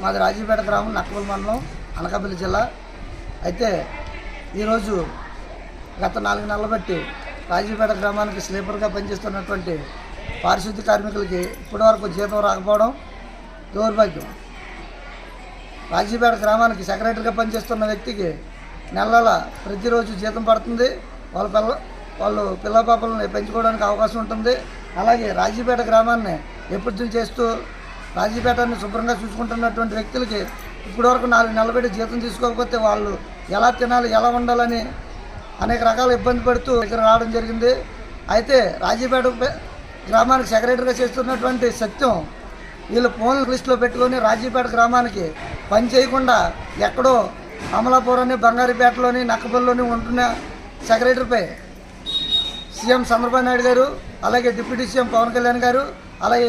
మాది రాజీపేట గ్రామం నక్కపల్లి మండలం అనకాపల్లి జిల్లా. అయితే ఈరోజు గత నాలుగు నెలలు బట్టి రాజీపేట గ్రామానికి స్లీపర్గా పనిచేస్తున్నటువంటి పారిశుద్ధ్య కార్మికులకి ఇప్పటివరకు జీతం రాకపోవడం దౌర్భాగ్యం. రాజీపేట గ్రామానికి సెక్రటరీగా పనిచేస్తున్న వ్యక్తికి నెల నెల ప్రతిరోజు జీతం పడుతుంది. వాళ్ళ పిల్ల వాళ్ళు పిల్ల పాపలను పెంచుకోవడానికి అవకాశం ఉంటుంది. అలాగే రాజీపేట గ్రామాన్ని ఎప్పుడు చేస్తూ రాజీపేటని శుభ్రంగా చూసుకుంటున్నటువంటి వ్యక్తులకి ఇప్పటివరకు నాలుగు నెలలు పెట్టి జీతం తీసుకోకపోతే వాళ్ళు ఎలా తినాలి ఎలా ఉండాలని అనేక రకాల ఇబ్బంది పడుతూ ఇక్కడ రావడం జరిగింది. అయితే రాజీపేట గ్రామానికి సెక్రటరీగా చేస్తున్నటువంటి సత్యం వీళ్ళు ఫోన్ లిస్టులో పెట్టుకొని రాజీపేట గ్రామానికి పని చేయకుండా ఎక్కడో అమలాపురంని బంగారుపేటలోని నక్కపల్లిలోని ఉంటున్న సెక్రటరీపై సీఎం చంద్రబాబు నాయుడు గారు అలాగే డిప్యూటీ సీఎం పవన్ కళ్యాణ్ గారు అలాగే